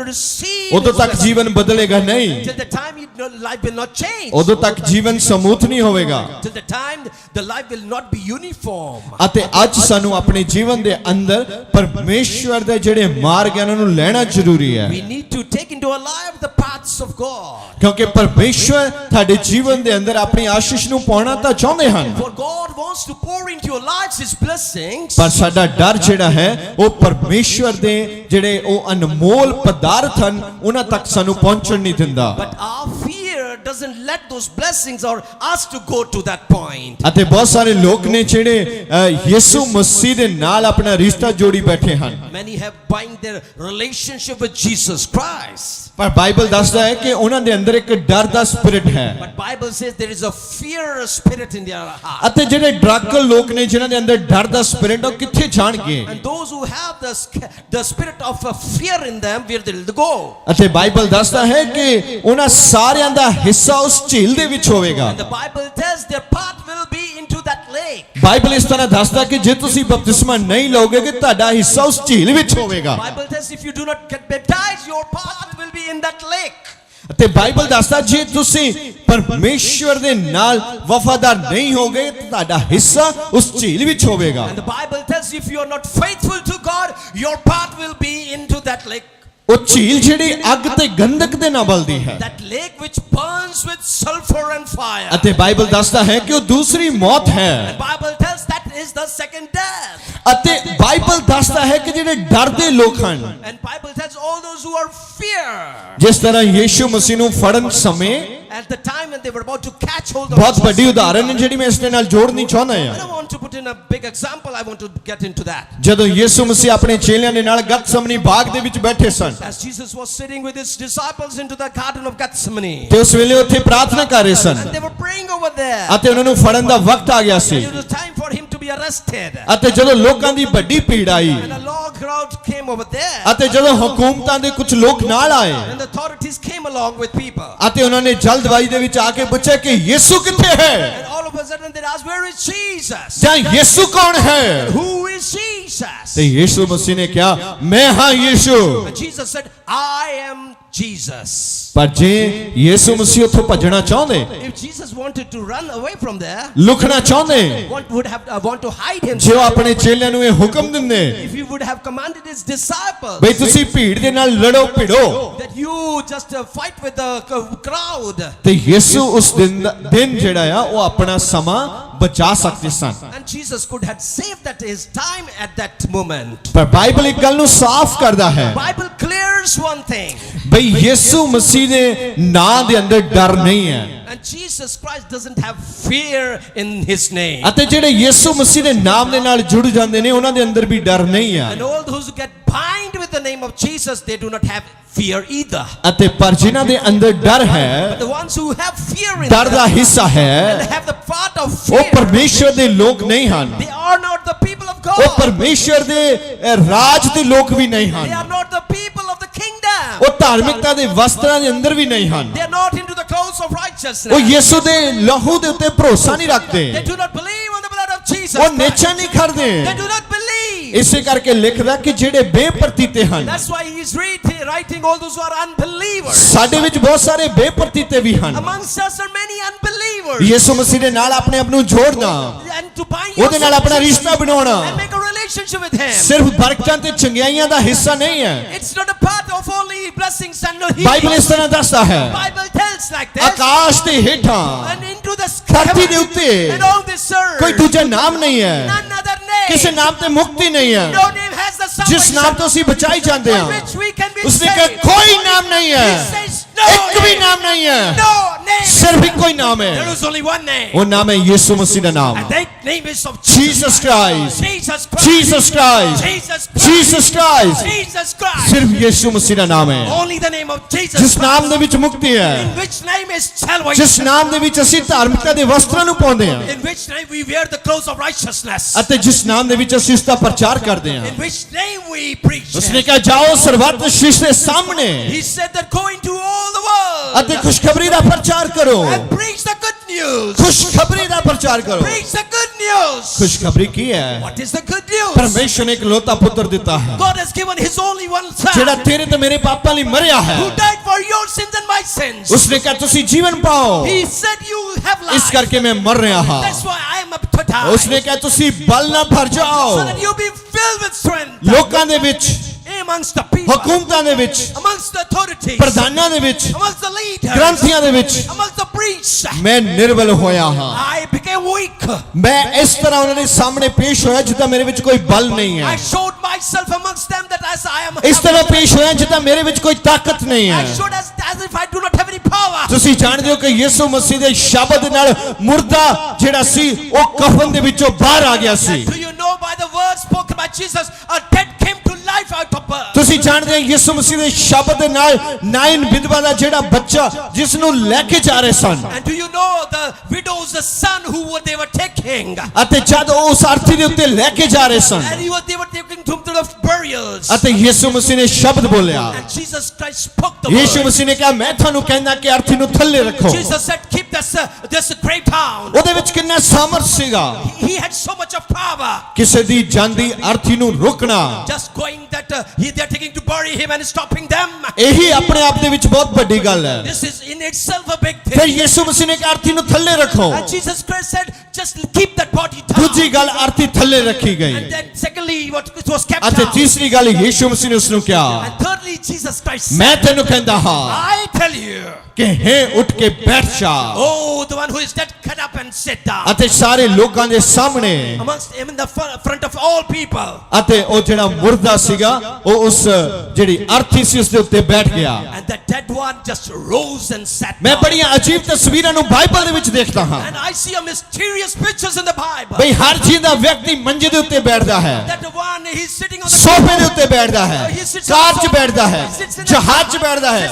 receive ਉਦੋਂ ਤੱਕ. ਜੀਵਨ ਬਦਲੇਗਾ ਨਹੀਂ till the time you know, life will not change. ਉਦੋਂ ਤੱਕ ਜੀਵਨ ਸਮੂਥ ਨਹੀਂ ਹੋਵੇਗਾ Till the time the life will not be uniform. ਅਤੇ ਅੱਜ ਸਾਨੂੰ ਆਪਣੇ ਜੀਵਨ ਦੇ ਅੰਦਰ ਪਰਮੇਸ਼ਵਰ ਦੇ ਜਿਹੜੇ ਮਾਰਗ ਹਨ ਉਹਨੂੰ ਲੈਣਾ ਜ਼ਰੂਰੀ ਹੈ We need to take into our life the paths of God. ਕਿਉਂਕਿ ਪਰਮੇਸ਼ਵਰ ਤੁਹਾਡੇ ਜੀਵਨ ਦੇ ਅੰਦਰ ਆਪਣੀ ਆਸ਼ੀਸ਼ ਨੂੰ ਪਾਉਣਾ ਤਾਂ ਚਾਹੁੰਦੇ ਹਨ For God wants to pour into your lives His blessings. ਪਰ ਸਾਡਾ ਡਰ ਜਿਹੜਾ ਹੈ ਉਹ ਪਰਮੇਸ਼ਵਰ ਦੇ ਜਿਹੜੇ ਉਹ ਅਨਮੋਲ ਪਦਾਰਥ ਹਨ ਉਹਨਾਂ ਤੱਕ ਸਾਨੂੰ ਪਹੁੰਚਣ ਨਹੀਂ ਦਿੰਦਾ But our fear doesn't let those blessings or us to go to that point. ਅਤੇ ਬਹੁਤ ਸਾਰੇ ਲੋਕ ਨੇ ਜਿਹੜੇ ਅ, ਯਿਸੂ ਮਸੀਹ ਦੇ ਨਾਲ ਆਪਣਾ ਰਿਸ਼ਤਾ ਜੋੜੀ ਬੈਠੇ ਹਨ Many have bind their relationship with Jesus Christ. ਪਰ ਬਾਈਬਲ ਦੱਸਦਾ ਹੈ ਕਿ ਉਹਨਾਂ ਦੇ ਅੰਦਰ ਇੱਕ ਡਰ ਦਾ ਸਪਿਰਿਟ ਹੈ But Bible says there is a fear spirit in their heart. ਅਤੇ ਜਿਹੜੇ ਡਰਾਕਲ ਲੋਕ ਨੇ ਜਿਨ੍ਹਾਂ ਦੇ ਅੰਦਰ ਡਰ ਦਾ ਸਪਿਰਿਟ ਉਹ ਕਿੱਥੇ ਜਾਣਗੇ And those who have the, sk- the spirit of uh, fear in them, where they will go. ਅਤੇ ਬਾਈਬਲ ਦੱਸਦਾ ਹੈ ਕਿ ਉਹਨਾਂ ਸਾਰਿਆਂ ਦਾ ਹਿੱਸਾ ਉਸ ਝੀਲ ਦੇ ਵਿੱਚ ਹੋਵੇਗਾ And the Bible tells their path will be into that lake. Bible ਇਸ ਤਰ੍ਹਾਂ ਦੱਸਦਾ ਕਿ ਜੇ ਤੁਸੀਂ ਬਪਤਿਸਮਾ ਨਹੀਂ ਲਓਗੇ ਕਿ ਤੁਹਾਡਾ ਹਿੱਸਾ ਉਸ ਝੀਲ ਵਿੱਚ ਹੋਵੇਗਾ Bible tells if you do not get baptized, your path will be in that lake. ਤੇ ਬਾਈਬਲ ਦੱਸਦਾ ਜੇ ਤੁਸੀਂ ਪਰਮੇਸ਼ਵਰ ਦੇ ਨਾਲ ਵਫਾਦਾਰ ਨਹੀਂ ਹੋਗੇ ਤਾਂ ਤੁਹਾਡਾ ਹਿੱਸਾ ਉਸ ਝੀਲ ਵਿੱਚ ਹੋਵੇਗਾ And the Bible tells you if you are not faithful to God, your path will be into that lake. ਉਹ ਝੀਲ ਜਿਹੜੀ ਅੱਗ ਤੇ ਗੰਧਕ ਦੇ ਨਾਲ ਬਲਦੀ ਹੈ That lake which burns with sulfur and fire. ਅਤੇ ਬਾਈਬਲ ਦੱਸਦਾ ਹੈ ਕਿ ਉਹ ਦੂਸਰੀ ਮੌਤ ਹੈ Bible tells that is the second death. ਅਤੇ ਬਾਈਬਲ ਦੱਸਦਾ ਹੈ ਕਿ ਜਿਹੜੇ ਡਰਦੇ ਲੋਕ ਹਨ And Bible tells all those who are fear. ਜਿਸ ਤਰ੍ਹਾਂ ਯੀਸ਼ੂ ਮਸੀਹ ਨੂੰ ਫੜਨ ਸਮੇਂ At the time when they were about to catch hold of ਬਹੁਤ. ਵੱਡੀ ਉਦਾਹਰਨ ਹੈ ਜਿਹੜੀ ਮੈਂ ਇਸ ਦੇ ਨਾਲ ਜੋੜਨੀ ਚਾਹੁੰਦਾ I ਹਾਂ don't want to put in a big example. I want to get into that. ਜਦੋਂ ਯੀਸ਼ੂ ਮਸੀਹ ਆਪਣੇ ਚੇਲਿਆਂ ਦੇ ਨਾਲ ਗਤਸਮਨੀ ਬਾਗ ਦੇ ਵਿੱਚ ਬੈਠੇ ਸਨ As Jesus was sitting with his disciples into the garden of Gethsemane. ਤੇ ਉਸ ਵੇਲੇ ਉੱਥੇ ਪ੍ਰਾਰਥਨਾ ਕਰ ਰਹੇ ਸਨ And they were praying over there. ਅਤੇ ਉਹਨਾਂ ਨੂੰ ਫੜਨ ਦਾ ਵਕਤ ਆ ਗਿਆ ਸੀ It was time be arrested. ਅਤੇ ਜਦੋਂ ਲੋਕਾਂ ਦੀ ਵੱਡੀ ਭੀੜ ਆਈ And a long crowd came over there. ਅਤੇ ਜਦੋਂ ਹਕੂਮਤਾਂ ਦੇ ਕੁਝ ਲੋਕ ਨਾਲ ਆਏ And the authorities came along with people. ਅਤੇ ਉਹਨਾਂ ਨੇ ਜਲਦਬਾਜ਼ੀ ਦੇ ਵਿੱਚ ਆ ਕੇ ਪੁੱਛਿਆ ਕਿ ਯੀਸ਼ੂ ਕਿੱਥੇ ਹੈ And all of a sudden they asked, Where is Jesus? ਜਾਂ ਯੀਸ਼ੂ ਕੌਣ ਹੈ Who is Jesus? ਤੇ ਯੀਸ਼ੂ ਮਸੀਹ ਨੇ ਕਿਹਾ ਮੈਂ ਹਾਂ Yishu And Jesus said, I am Jesus. ਪਰ ਜੇ ਯੀਸ਼ੂ ਮਸੀਹ ਉੱਥੋਂ ਭੱਜਣਾ ਚਾਹੁੰਦੇ If Jesus wanted to run away from there, ਲੁਕਣਾ ਚਾਹੁੰਦੇ want, would have uh, want to hide ਜੇ ਉਹ. ਆਪਣੇ ਚੇਲਿਆਂ ਨੂੰ ਇਹ ਹੁਕਮ ਦਿੰਦੇ If he would have commanded his disciples ਬਈ ਤੁਸੀਂ ਭੀੜ ਦੇ ਨਾਲ ਲੜੋ ਭਿੜੋ that you just uh, fight with the crowd. ਤੇ ਯੀਸ਼ੂ ਉਸ ਦਿਨ ਦਿਨ ਜਿਹੜਾ ਆ ਉਹ ਆਪਣਾ ਸਮਾਂ ਬਚਾ ਸਕਦੇ ਸਨ And Jesus could have saved that his time at that moment. ਪਰ ਬਾਈਬਲ ਇੱਕ ਗੱਲ ਨੂੰ ਸਾਫ਼ ਕਰਦਾ ਹੈ Bible clears one thing. ਬਈ ਯੀਸ਼ੂ ਮਸੀਹ ਦੇ ਨਾਂ ਦੇ ਅੰਦਰ ਡਰ ਨਹੀਂ ਹੈ And Jesus Christ doesn't have fear in his name. ਅਤੇ ਜਿਹੜੇ ਯੀਸ਼ੂ ਮਸੀਹ ਦੇ ਨਾਮ ਦੇ ਨਾਲ ਜੁੜ ਜਾਂਦੇ ਨੇ ਉਹਨਾਂ ਦੇ ਅੰਦਰ ਵੀ ਡਰ ਨਹੀਂ ਹੈ And all those who get bind with the name of Jesus, they do not have fear either. ਅਤੇ ਪਰ ਜਿਨ੍ਹਾਂ ਦੇ ਅੰਦਰ ਡਰ ਹੈ The ones who have fear in ਡਰ ਦਾ ਹਿੱਸਾ ਹੈ have the part of ਉਹ fear, ਪਰਮੇਸ਼ਰ ਦੇ ਲੋਕ ਨਹੀਂ ਹਨ they are not the people of ਉਹ God. ਪਰਮੇਸ਼ਰ ਦੇ ਅ, ਰਾਜ ਦੇ ਲੋਕ ਵੀ ਨਹੀਂ They ਹਨ are not the. ਉਹ ਧਾਰਮਿਕਤਾ ਦੇ ਵਸਤਰਾਂ ਦੇ ਅੰਦਰ ਵੀ ਨਹੀਂ ਹਨ They are not into the clothes of ਉਹ righteousness. ਯਿਸੂ ਦੇ ਲਹੂ ਦੇ ਉੱਤੇ ਭਰੋਸਾ ਨਹੀਂ They ਰੱਖਦੇ do not believe on the blood of Jesus. ਉਹ Christ. ਨੇਚਾ ਨਹੀਂ ਖੜਦੇ They do not believe. ਇਸੇ ਕਰਕੇ ਲਿਖਦਾ ਕਿ ਜਿਹੜੇ ਬੇਪਰਤੀਤੇ ਹਨ That's why he is read- writing all those who are unbelievers. ਸਾਡੇ ਵਿੱਚ ਬਹੁਤ ਸਾਰੇ ਬੇਪਰਤੀਤੇ ਵੀ ਹਨ Amongst us are many unbelievers. ਯਿਸੂ ਮਸੀਹ ਦੇ ਨਾਲ ਆਪਣੇ ਆਪ ਨੂੰ ਜੋੜਨਾ And to bind ਉਹਦੇ ਨਾਲ ਆਪਣਾ ਰਿਸ਼ਤਾ ਬਣਾਉਣਾ and make a relationship with him. ਸਿਰਫ ਬਰਕਤਾਂ ਤੇ ਚੰਗਿਆਈਆਂ ਦਾ ਹਿੱਸਾ ਨਹੀਂ ਹੈ It's not a part of only blessings and healing. Bible ਇਸ ਤਰ੍ਹਾਂ ਦੱਸਦਾ ਹੈ Bible tells like this. ਆਕਾਸ਼ ਦੇ ਹੇਠਾਂ And into the ਧਰਤੀ ਦੇ heaven ਉੱਤੇ and on this earth. ਕੋਈ ਦੂਜਾ ਨਾਮ ਨਹੀਂ ਹੈ None other name. ਕਿਸੇ ਨਾਮ ਤੇ ਮੁਕਤੀ ਨਹੀਂ ਹੈ No name has the ਜਿਸ ਨਾਮ ਤੋਂ ਅਸੀਂ ਬਚਾਈ ਜਾਂਦੇ ਹਾਂ ਉਸਨੇ. ਕਿਹਾ ਕੋਈ ਨਾਮ ਨਹੀਂ ਹੈ ਇੱਕ ਵੀ. ਨਾਮ ਨਹੀਂ. ਸਿਰਫ ਇੱਕੋ ਹੀ ਨਾਮ There ਹੈ is only one name. ਉਹ ਨਾਮ ਹੈ ਯਿਸੂ ਮਸੀਹ ਦਾ ਨਾਮ name is of Jesus Christ Jesus Christ. Jesus Christ Jesus Christ. Jesus Christ Jesus Christ. ਸਿਰਫ ਯਿਸੂ ਮਸੀਹ ਦਾ ਨਾਮ ਹੈ Only the name of Jesus ਜਿਸ ਨਾਮ Christ. ਦੇ ਵਿੱਚ ਮੁਕਤੀ ਹੈ In which name is salvation. ਜਿਸ ਨਾਮ ਦੇ ਵਿੱਚ ਅਸੀਂ ਧਾਰਮਿਕਤਾ ਦੇ ਵਸਤਰਾਂ ਨੂੰ ਪਾਉਂਦੇ ਹਾਂ In which name we wear the clothes of righteousness. ਅਤੇ ਜਿਸ ਨਾਮ ਦੇ ਵਿੱਚ ਅਸੀਂ ਉਸ ਦਾ ਪ੍ਰਚਾਰ ਕਰਦੇ ਹਾਂ In which name we preach. ਉਸਨੇ ਕਿਹਾ ਜਾਓ ਸਰਵੱਤ ਸ਼ੀਸ਼ ਦੇ ਸਾਹਮਣੇ He said that go into all the world ਅਤੇ ਖੁਸ਼ਖਬਰੀ ਦਾ ਪ੍ਰਚਾਰ ਕਰੋ and preach the good news. ਖੁਸ਼ਖਬਰੀ ਦਾ ਪ੍ਰਚਾਰ ਕਰੋ Preach the good news. ਖੁਸ਼ਖਬਰੀ ਕੀ ਹੈ What is the good news? ਪਰਮੇਸ਼ਰ ਨੇ ਇੱਕ ਲੋਤਾ ਪੁੱਤਰ ਦਿੱਤਾ ਹੈ God has given His only one ਜਿਹੜਾ Son ਤੇਰੇ ਤੇ ਮੇਰੇ ਪਾਪਾਂ ਲਈ ਮਰਿਆ ਹੈ who died for your sins and my sins. ਉਸਨੇ ਕਿਹਾ ਤੁਸੀਂ ਜੀਵਨ ਪਾਓ He said you have ਇਸ. ਕਰਕੇ ਮੈਂ ਮਰ ਰਿਹਾ ਹਾਂ That's why I am up to die. ਉਸਨੇ ਕਿਹਾ ਤੁਸੀਂ ਬਲ ਨਾਲ ਭਰ ਜਾਓ So that you be filled with strength. ਲੋਕਾਂ ਦੇ ਵਿੱਚ Amongst the people. ਹਕੂਮਤਾਂ ਦੇ ਵਿੱਚ Amongst the authorities. ਪ੍ਰਧਾਨਾਂ ਦੇ ਵਿੱਚ Amongst the leaders. ਗ੍ਰੰਥੀਆਂ ਦੇ ਵਿੱਚ Amongst the priests. ਮੈਂ ਨਿਰਬਲ ਹੋਇਆ ਹਾਂ I became weak. ਮੈਂ ਇਸ ਤਰ੍ਹਾਂ ਉਹਨਾਂ ਦੇ ਸਾਹਮਣੇ ਪੇਸ਼ ਹੋਇਆ ਜਿੱਦਾਂ ਮੇਰੇ ਵਿੱਚ ਕੋਈ ਬਲ ਨਹੀਂ I ਹੈ showed myself amongst them that as I am. ਇਸ ਤਰ੍ਹਾਂ ਪੇਸ਼ ਹੋਇਆ ਜਿੱਦਾਂ ਮੇਰੇ ਵਿੱਚ ਕੋਈ ਤਾਕਤ ਨਹੀਂ I ਹੈ showed as, as if I do not have any power. ਤੁਸੀਂ ਜਾਣਦੇ ਹੋ ਕਿ ਯਿਸੂ ਮਸੀਹ ਦੇ ਸ਼ਬਦ ਨਾਲ ਮੁਰਦਾ ਜਿਹੜਾ ਸੀ ਉਹ ਕਫਨ ਦੇ ਵਿੱਚੋਂ ਬਾਹਰ ਆ ਗਿਆ ਸੀ Do you know by the words spoken by Jesus, a dead came to life out of birth? ਤੁਸੀਂ ਜਾਣਦੇ ਹੋ ਯਿਸੂ ਮਸੀਹ ਦੇ ਸ਼ਬਦ ਦੇ ਨਾਲ ਨਾਇਨ ਵਿਧਵਾ ਦਾ ਜਿਹੜਾ ਬੱਚਾ ਜਿਸ ਨੂੰ ਲੈ ਕੇ ਜਾ ਰਹੇ ਸਨ And do you know the widows, the son who were, they were taking? ਅਤੇ ਜਦ ਉਹ ਉਸ ਅਰਥੀ ਦੇ ਉੱਤੇ ਲੈ ਕੇ ਜਾ ਰਹੇ ਸਨ And he was, they were taking to the to the burials. ਅਤੇ ਯਿਸੂ ਮਸੀਹ ਨੇ ਸ਼ਬਦ ਬੋਲਿਆ And Jesus Christ spoke the ਯਿਸੂ word. ਮਸੀਹ ਨੇ ਕਿਹਾ ਮੈਂ ਤੁਹਾਨੂੰ ਕਹਿੰਦਾ ਕਿ ਅਰਥੀ ਨੂੰ ਥੱਲੇ ਰੱਖੋ Jesus said, keep this, uh, this grave down. ਉਹਦੇ ਵਿੱਚ ਕਿੰਨਾ ਸਾਮਰਥ ਸੀਗਾ He had so much of power. ਕਿਸੇ ਦੀ ਜਾਂਦੀ ਅਰਥੀ ਨੂੰ ਰੋਕਣਾ Just going that uh, he, they're taking to bury him and stopping them. ਇਹੀ ਆਪਣੇ ਆਪ ਦੇ ਵਿੱਚ ਬਹੁਤ ਵੱਡੀ ਗੱਲ ਹੈ This is in itself a big ਫਿਰ thing. ਯਿਸੂ ਮਸੀਹ ਨੇ ਕਿਹਾ ਅਰਥੀ ਨੂੰ ਥੱਲੇ ਰੱਖੋ And Jesus Christ said, just keep that body down. ਦੂਜੀ ਗੱਲ ਅਰਥੀ ਥੱਲੇ ਰੱਖੀ ਗਈ And then secondly, what it was kept ਅਤੇ. ਤੀਸਰੀ ਗੱਲ ਯਿਸੂ ਮਸੀਹ ਨੇ ਉਸ ਨੂੰ ਕਿਹਾ And thirdly, Jesus Christ said, ਮੈਂ ਤੈਨੂੰ ਕਹਿੰਦਾ ਹਾਂ I tell you, ਕਿ ਹੈ ਉੱਠ ਕੇ ਬੈਠ ਜਾ oh, the one who is dead, get up and sit down. ਅਤੇ ਸਾਰੇ ਲੋਕਾਂ ਦੇ ਸਾਹਮਣੇ Amongst him in the fr- front of all people. ਅਤੇ ਉਹ ਜਿਹੜਾ ਮੁਰਦਾ ਸੀਗਾ ਉਹ ਉਸ ਜਿਹੜੀ ਅਰਥੀ ਸੀ ਉਸ ਦੇ ਉੱਤੇ ਬੈਠ ਗਿਆ And the dead one just rose and sat ਮੈਂ down. ਬੜੀਆਂ ਅਜੀਬ ਤਸਵੀਰਾਂ ਨੂੰ ਬਾਈਬਲ ਦੇ ਵਿੱਚ ਦੇਖਦਾ ਹਾਂ And I see a mysterious pictures in the Bible. ਬਈ ਹਰ ਜਿੰਦਾ ਵਿਅਕਤੀ ਮੰਜੇ ਦੇ ਉੱਤੇ ਬੈਠਦਾ ਹੈ That one he's sitting on the ਸੋਫੇ ਦੇ ਉੱਤੇ ਬੈਠਦਾ ਹੈ He ਕਾਰ 'ਚ sofa. ਬੈਠਦਾ ਹੈ He ਜਹਾਜ਼ 'ਚ. ਬੈਠਦਾ ਹੈ.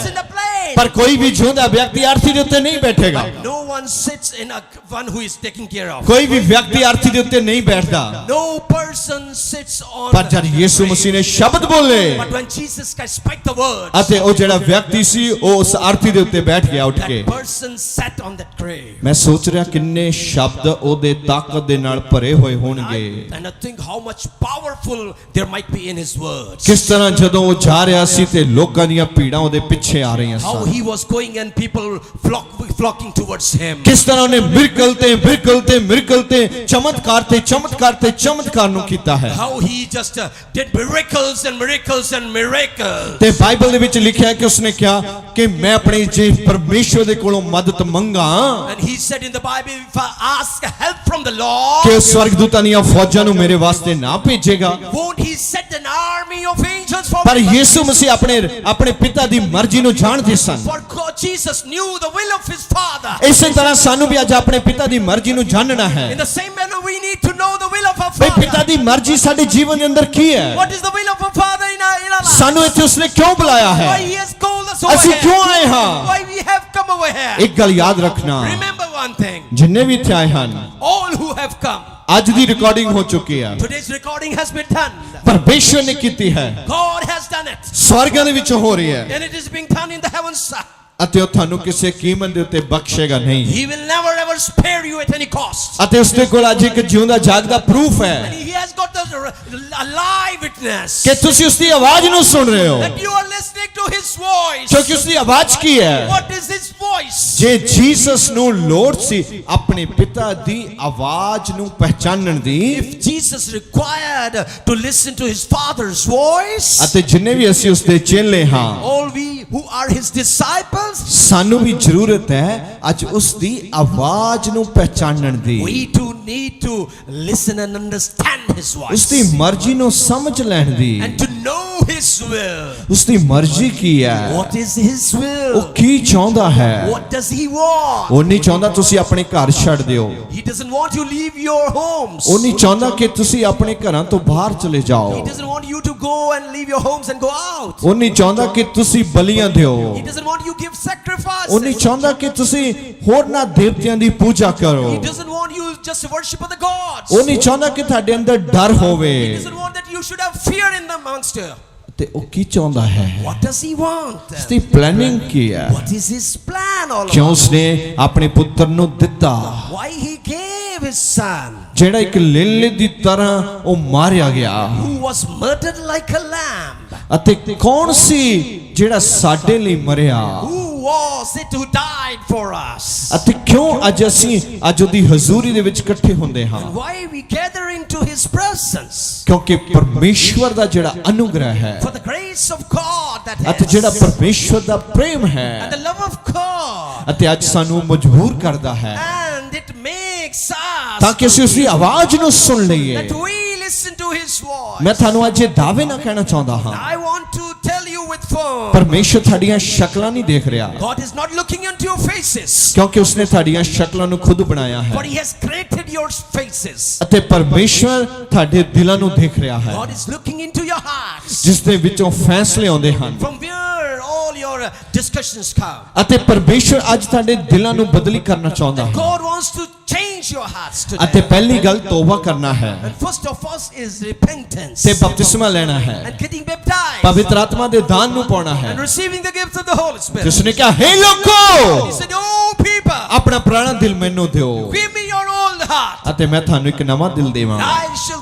ਪਰ ਕੋਈ ਵੀ ਜਿਉਂਦਾ ਵਿਅਕਤੀ ਅਰਥੀ ਦੇ ਉੱਤੇ ਨਹੀਂ ਬੈਠੇਗਾ No one sits in a one who is taken care of. ਕੋਈ ਵੀ ਵਿਅਕਤੀ ਅਰਥੀ ਦੇ ਉੱਤੇ ਨਹੀਂ ਬੈਠਦਾ No person sits on ਪਰ the ਜਦ ਯਿਸੂ grave. ਮਸੀਹ ਨੇ ਸ਼ਬਦ ਬੋਲੇ But when Jesus Christ spoke the word, ਅਤੇ ਉਹ ਜਿਹੜਾ ਵਿਅਕਤੀ ਸੀ ਉਹ ਉਸ ਅਰਥੀ ਦੇ ਉੱਤੇ ਬੈਠ ਗਿਆ ਉੱਠ ਕੇ that person sat on that grave. ਮੈਂ ਸੋਚ ਰਿਹਾ ਕਿੰਨੇ ਸ਼ਬਦ ਉਹਦੇ ਤਾਕਤ ਦੇ ਨਾਲ ਭਰੇ ਹੋਏ ਹੋਣਗੇ I- and I think how much powerful there might be in his words. ਕਿਸ ਤਰ੍ਹਾਂ ਜਦੋਂ ਉਹ ਜਾ ਰਿਹਾ ਸੀ ਤੇ ਲੋਕਾਂ ਦੀਆਂ ਭੀੜਾਂ ਉਹਦੇ ਪਿੱਛੇ ਆ ਰਹੀਆਂ How son he was going and people flock, flocking towards him. ਕਿਸ ਤਰ੍ਹਾਂ ਉਹਨੇ ਮਿਰਕਲ ਤੇ ਮਿਰਕਲ ਤੇ ਮਿਰਕਲ ਤੇ ਚਮਤਕਾਰ ਤੇ ਚਮਤਕਾਰ ਤੇ ਚਮਤਕਾਰ ਨੂੰ ਕੀਤਾ ਹੈ How he just uh, did miracles and miracles and miracles. ਤੇ ਬਾਈਬਲ ਦੇ ਵਿੱਚ ਲਿਖਿਆ ਹੈ ਕਿ ਉਸਨੇ ਕਿਹਾ ਕਿ ਮੈਂ ਆਪਣੇ ਜੇ ਪਰਮੇਸ਼ਵਰ ਦੇ ਕੋਲੋਂ ਮਦਦ ਮੰਗਾ And he said in the Bible, if I ask help from the Lord, ਕਿ ਉਹ ਸਵਰਗਦੂਤਾਂ ਦੀਆਂ ਫੌਜਾਂ ਨੂੰ ਮੇਰੇ ਵਾਸਤੇ ਨਾ ਭੇਜੇਗਾ won't he set an army of angels for ਪਰ? ਯੀਸੂ ਮਸੀਹ ਆਪਣੇ ਆਪਣੇ ਪਿਤਾ ਦੀ ਮਰਜ਼ੀ ਨੂੰ ਜਾਣਦੇ ਸਨ For God, Jesus knew the will of his Father. ਇਸੇ ਤਰ੍ਹਾਂ ਸਾਨੂੰ ਵੀ ਅੱਜ ਆਪਣੇ ਪਿਤਾ ਦੀ ਮਰਜ਼ੀ ਨੂੰ ਜਾਣਨਾ ਹੈ In the same manner, we need to know the will of our ਬਈ ਪਿਤਾ. ਦੀ ਮਰਜ਼ੀ ਸਾਡੇ ਜੀਵਨ ਦੇ ਅੰਦਰ ਕੀ ਹੈ What is the will of our Father in our, in our life? ਸਾਨੂੰ ਇੱਥੇ ਉਸਨੇ ਕਿਉਂ ਬੁਲਾਇਆ Why ਹੈ he has called us over ਅਸੀਂ here? ਕਿਉਂ ਆਏ ਹਾਂ Why we have come over here? ਇੱਕ ਗੱਲ ਯਾਦ ਰੱਖਣਾ Remember one thing. ਜਿੰਨੇ ਵੀ ਇੱਥੇ ਆਏ ਹਨ All who have come, ਅੱਜ ਦੀ ਰਿਕਾਰਡਿੰਗ ਹੋ ਚੁੱਕੀ ਹੈ today's recording has been done. ਪਰਮੇਸ਼ਵਰ ਨੇ ਕੀਤੀ ਹੈ God has done it. ਸਵਰਗਾਂ ਦੇ ਵਿੱਚੋਂ ਹੋ ਰਹੀ ਹੈ And it is being done in the heavens. ਅਤੇ ਉਹ ਤੁਹਾਨੂੰ ਕਿਸੇ ਕੀਮਤ ਦੇ ਉੱਤੇ ਬਖਸ਼ੇਗਾ ਨਹੀਂ He will never ever spare you at any cost. ਅਤੇ ਉਸਦੇ ਕੋਲ ਅੱਜ ਇੱਕ ਜਿਉਂਦਾ ਜਾਗਦਾ ਪ੍ਰੂਫ ਹੈ has got the live witness ਕਿ ਤੁਸੀਂ ਉਸਦੀ ਆਵਾਜ਼ ਨੂੰ ਸੁਣ ਰਹੇ ਹੋ that you are listening to his voice. ਕਿਉਂਕਿ ਉਸਦੀ ਆਵਾਜ਼ ਕੀ ਹੈ What is his voice? ਜੇ ਜੀਸਸ ਨੂੰ ਲੋੜ ਸੀ ਆਪਣੇ ਪਿਤਾ ਦੀ ਆਵਾਜ਼ ਨੂੰ ਪਹਿਚਾਨਣ ਦੀ If Jesus required to listen to his father's voice, ਅਤੇ ਜਿੰਨੇ ਵੀ ਅਸੀਂ ਉਸਦੇ ਚੇਲੇ ਹਾਂ all we who are his disciples, ਸਾਨੂੰ ਵੀ ਜ਼ਰੂਰਤ ਹੈ ਅੱਜ ਉਸ ਦੀ ਆਵਾਜ਼ ਨੂੰ ਪਹਿਚਾਨਣ ਦੀ we too need to listen and understand his ਉਸ ਦੀ voice ਮਰਜ਼ੀ ਨੂੰ ਸਮਝ ਲੈਣ ਦੀ and to know his will. ਉਸ ਦੀ ਮਰਜ਼ੀ ਕੀ ਹੈ What is his ਉਹ will? ਕੀ ਚਾਹੁੰਦਾ ਹੈ What does he want? ਉਹ ਨਹੀਂ ਚਾਹੁੰਦਾ ਤੁਸੀਂ ਆਪਣੇ ਘਰ ਛੱਡ ਦਿਓ He doesn't want you leave your homes. ਉਹ ਨਹੀਂ ਚਾਹੁੰਦਾ ਕਿ ਤੁਸੀਂ ਆਪਣੇ ਘਰਾਂ ਤੋਂ ਬਾਹਰ ਚਲੇ ਜਾਓ He doesn't want you to go and leave your homes and go out. ਉਹ ਨਹੀਂ ਚਾਹੁੰਦਾ ਕਿ ਤੁਸੀਂ ਬਲੀਆਂ ਦਿਓ He doesn't want you give sacrifices. ਉਹ ਨਹੀਂ ਚਾਹੁੰਦਾ ਕਿ ਤੁਸੀਂ ਹੋਰਨਾਂ ਦੇਵਤਿਆਂ ਦੀ ਪੂਜਾ ਕਰੋ He doesn't want you just worship other gods. ਉਹ ਨਹੀਂ ਚਾਹੁੰਦਾ ਕਿ ਤੁਹਾਡੇ ਅੰਦਰ ਡਰ ਹੋਵੇ He doesn't want that you should have fear in the amongst you. ਤੇ ਉਹ ਕੀ ਚਾਹੁੰਦਾ ਹੈ What does he want? ਉਸ ਦੀ ਪਲੈਨਿੰਗ ਕੀ ਹੈ What is his plan all ਕਿਉਂ? ਉਸਨੇ ਆਪਣੇ ਪੁੱਤਰ ਨੂੰ ਦਿੱਤਾ Why he gave son, ਜਿਹੜਾ ਇੱਕ ਲੇਲੇ ਦੀ ਤਰ੍ਹਾਂ ਉਹ ਮਾਰਿਆ ਗਿਆ who was murdered like a lamb? ਅਤੇ ਕੌਣ ਸੀ ਜਿਹੜਾ ਸਾਡੇ ਲਈ ਮਰਿਆ Who was it who died for us? ਅਤੇ ਕਿਉਂ ਅੱਜ ਅਸੀਂ ਅੱਜ ਉਹਦੀ ਹਜ਼ੂਰੀ ਦੇ ਵਿੱਚ ਇਕੱਠੇ ਹੁੰਦੇ ਹਾਂ Why we gather into his presence? ਕਿਉਂਕਿ ਪਰਮੇਸ਼ਵਰ ਦਾ ਜਿਹੜਾ ਅਨੁਗ੍ਰਹ ਹੈ For the grace of God that ਅਤੇ has. ਜਿਹੜਾ ਪਰਮੇਸ਼ਵਰ ਦਾ ਪ੍ਰੇਮ and ਹੈ the love of God. ਅਤੇ ਅੱਜ ਸਾਨੂੰ ਮਜਬੂਰ ਕਰਦਾ ਹੈ ਤਾਂ ਕਿ ਅਸੀਂ ਉਸ ਦੀ ਆਵਾਜ਼ ਨੂੰ ਸੁਣ ਲਈਏ that we listen to his voice. ਮੈਂ ਤੁਹਾਨੂੰ ਅੱਜ ਇਹ ਦਾਅਵੇ ਨਾਲ ਕਹਿਣਾ ਚਾਹੁੰਦਾ ਹਾਂ I want to tell you with firm. ਪਰਮੇਸ਼ਵਰ ਤੁਹਾਡੀਆਂ ਸ਼ਕਲਾਂ ਨਹੀਂ ਦੇਖ ਰਿਹਾ God is not looking into your faces, ਕਿਉਂਕਿ ਉਸਨੇ ਤੁਹਾਡੀਆਂ ਸ਼ਕਲਾਂ ਨੂੰ ਖੁਦ ਬਣਾਇਆ ਹੈ but He has created your faces. ਅਤੇ ਪਰਮੇਸ਼ਵਰ ਤੁਹਾਡੇ ਦਿਲਾਂ ਨੂੰ ਦੇਖ ਰਿਹਾ ਹੈ God is looking into your hearts, ਜਿਸ ਦੇ ਵਿੱਚੋਂ ਫੈਸਲੇ ਆਉਂਦੇ ਹਨ from where uh, discussions come. ਅਤੇ ਪਰਮੇਸ਼ਵਰ ਅੱਜ ਤੁਹਾਡੇ ਦਿਲਾਂ ਨੂੰ ਬਦਲੀ ਕਰਨਾ ਚਾਹੁੰਦਾ ਹੈ God wants to change your hearts ਅਤੇ today. ਪਹਿਲੀ ਗੱਲ ਤੋਬਾ ਕਰਨਾ ਹੈ And first of all is repentance. ਤੇ ਬਪਤਿਸਮਾ ਲੈਣਾ ਹੈ And getting baptized. ਪਵਿੱਤਰ ਆਤਮਾ ਦੇ ਦਾਨ ਨੂੰ ਪਾਉਣਾ ਹੈ And receiving the gifts of the Holy Spirit. ਜਿਸ ਨੇ ਕਿਹਾ ਹੇ He ਲੋਕੋ said, Oh people, ਆਪਣਾ ਪੁਰਾਣਾ ਦਿਲ ਮੈਨੂੰ ਦਿਓ give me your old heart. ਅਤੇ ਮੈਂ ਤੁਹਾਨੂੰ ਇੱਕ ਨਵਾਂ ਦਿਲ ਦੇਵਾਂ I shall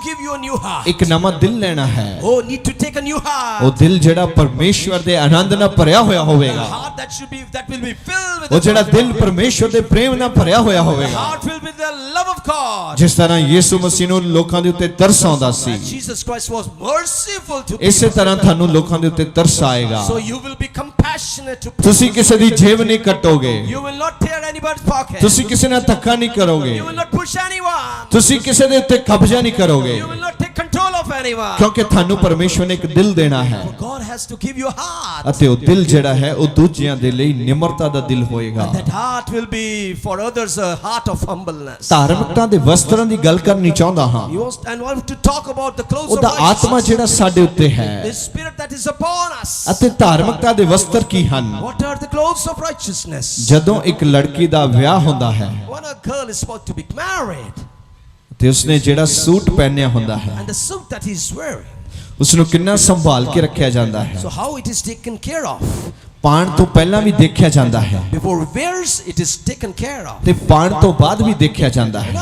new heart. ਇੱਕ ਨਵਾਂ ਦਿਲ ਲੈਣਾ ਹੈ Oh, need to take a new ਉਹ heart. ਦਿਲ ਜਿਹੜਾ ਪਰਮੇਸ਼ਵਰ ਦੇ ਆਨੰਦ ਨਾਲ ਭਰਿਆ ਹੋਇਆ A ਹੋਵੇਗਾ heart that should be that will be filled with ਉਹ ਜਿਹੜਾ ਦਿਲ Spirit. ਪਰਮੇਸ਼ਵਰ ਦੇ ਪ੍ਰੇਮ ਨਾਲ ਭਰਿਆ ਹੋਇਆ ਹੋਵੇਗਾ heart filled with the love of God. ਜਿਸ ਤਰ੍ਹਾਂ ਯੀਸੂ ਮਸੀਹ ਨੂੰ ਲੋਕਾਂ ਦੇ ਉੱਤੇ ਤਰਸ ਆਉਂਦਾ ਸੀ And Jesus Christ was merciful to ਇਸੇ. ਤਰ੍ਹਾਂ ਤੁਹਾਨੂੰ ਲੋਕਾਂ ਦੇ ਉੱਤੇ ਤਰਸ ਆਏਗਾ So you will be compassionate to people. ਤੁਸੀਂ ਕਿਸੇ ਦੀ ਜੇਬ ਨਹੀਂ ਕੱਟੋਗੇ You will not tear anybody's pocket. ਤੁਸੀਂ ਕਿਸੇ ਨਾਲ ਧੱਕਾ ਨਹੀਂ ਕਰੋਗੇ You will not push anyone. ਤੁਸੀਂ ਕਿਸੇ ਦੇ ਉੱਤੇ ਕਬਜ਼ਾ ਨਹੀਂ ਕਰੋਗੇ You will not take control of anyone. ਕਿਉਂਕਿ ਤੁਹਾਨੂੰ ਪਰਮੇਸ਼ਵਰ ਨੇ ਇੱਕ ਦਿਲ ਦੇਣਾ ਹੈ God has to give you a heart. ਅਤੇ ਉਹ ਦਿਲ ਜਿਹੜਾ ਹੈ ਉਹ ਦੂਜਿਆਂ ਦੇ ਲਈ ਨਿਮਰਤਾ ਦਾ ਦਿਲ ਹੋਏਗਾ That heart will be for others a heart of humbleness. ਧਾਰਮਿਕਤਾ ਦੇ ਵਸਤਰਾਂ ਦੀ ਗੱਲ ਕਰਨੀ ਚਾਹੁੰਦਾ ਹਾਂ He wants and want to talk about the clothes of ਉਹਦਾ ਆਤਮਾ. ਜਿਹੜਾ ਸਾਡੇ ਉੱਤੇ ਹੈ The spirit that is upon us. ਅਤੇ ਧਾਰਮਿਕਤਾ ਦੇ ਵਸਤਰ ਕੀ ਹਨ What are the clothes of righteousness? ਜਦੋਂ ਇੱਕ ਲੜਕੀ ਦਾ ਵਿਆਹ ਹੁੰਦਾ ਹੈ When a girl is about to be married ਤੇ ਉਸਨੇ ਜਿਹੜਾ ਸੂਟ ਪਹਿਨਿਆ ਹੁੰਦਾ ਹੈ and the suit that he's wearing. ਉਸ ਨੂੰ ਕਿੰਨਾ ਸੰਭਾਲ ਕੇ ਰੱਖਿਆ ਜਾਂਦਾ ਹੈ So how it is taken care of? ਪਾਣ ਤੋਂ ਪਹਿਲਾਂ ਵੀ ਦੇਖਿਆ ਜਾਂਦਾ ਹੈ. ਤੇ ਪਾਣ ਤੋਂ ਬਾਅਦ ਵੀ ਦੇਖਿਆ ਜਾਂਦਾ ਹੈ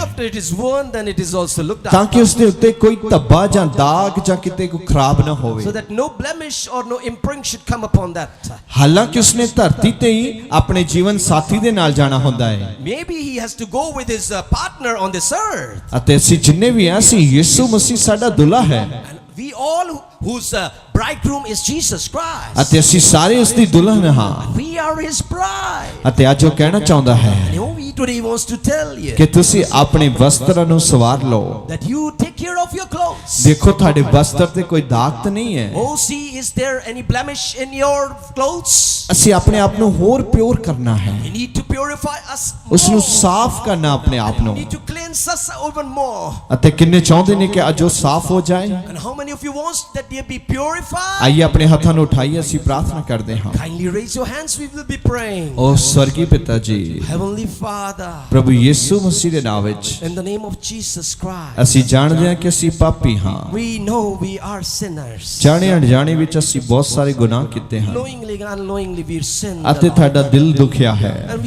ਤਾਂ. ਕਿ ਉਸ ਦੇ ਉੱਤੇ ਕੋਈ ਧੱਬਾ ਜਾਂ ਦਾਗ ਜਾਂ ਕਿਤੇ ਕੋਈ ਖਰਾਬ ਨਾ ਹੋਵੇ. ਹਾਲਾਂਕਿ ਉਸਨੇ ਧਰਤੀ ਤੇ ਹੀ ਆਪਣੇ ਜੀਵਨ ਸਾਥੀ ਦੇ ਨਾਲ ਜਾਣਾ ਹੁੰਦਾ ਹੈ he has to go with his uh, partner on this earth. ਅਤੇ ਅਸੀਂ ਜਿੰਨੇ ਵੀ ਆ ਯਿਸੂ ਮਸੀਹ ਸਾਡਾ ਦੁਲਾ ਹੈ whose uh, bridegroom is Jesus Christ. ਅਤੇ ਅਸੀਂ ਸਾਰੇ ਉਸ ਦੀ ਦੁਲਹਨ ਹਾਂ We are his bride. ਅਤੇ ਅੱਜ ਉਹ ਕਹਿਣਾ ਚਾਹੁੰਦਾ ਹੈ And who he today wants to tell you ਕਿ ਤੁਸੀਂ ਆਪਣੇ ਵਸਤਰਾਂ ਨੂੰ ਸਵਾਰ ਲਓ that you take care of your clothes. ਦੇਖੋ ਤੁਹਾਡੇ ਵਸਤਰ ਤੇ ਕੋਈ ਦਾਗ ਤਾਂ ਨਹੀਂ ਹੈ Oh, see, is there any blemish in your clothes? ਅਸੀਂ ਆਪਣੇ ਆਪ ਨੂੰ ਹੋਰ ਪਿਓਰ ਕਰਨਾ ਹੈ We need to purify us ਉਸ ਨੂੰ more. ਸਾਫ਼ ਕਰਨਾ ਆਪਣੇ ਆਪ We ਨੂੰ need to cleanse us even more. ਅਤੇ ਕਿੰਨੇ ਚਾਹੁੰਦੇ ਨੇ ਕਿ ਅੱਜ ਉਹ ਸਾਫ਼ ਹੋ ਜਾਏ And how many of you wants that they be purified? ਆਈਏ ਆਪਣੇ ਹੱਥਾਂ ਨੂੰ ਉਠਾਈਏ ਅਸੀਂ ਪ੍ਰਾਰਥਨਾ ਕਰਦੇ ਹਾਂ Kindly raise your hands. We will be praying. ਓ ਸਵਰਗੀ ਪਿਤਾ ਜੀ Heavenly Father, ਪ੍ਰਭੂ ਯੀਸੂ ਮਸੀਹ ਦੇ ਨਾਮ ਵਿੱਚ in the name of Jesus Christ, ਅਸੀਂ ਜਾਣਦੇ ਹਾਂ ਕਿ ਅਸੀਂ ਪਾਪੀ ਹਾਂ we know we are sinners. ਜਾਣੇ ਅਣਜਾਣੇ ਵਿੱਚ ਅਸੀਂ ਬਹੁਤ ਸਾਰੇ ਗੁਨਾਹ ਕੀਤੇ ਹਨ Knowingly and unknowingly we sinned. ਅਤੇ ਤੁਹਾਡਾ ਦਿਲ ਦੁਖਿਆ ਹੈ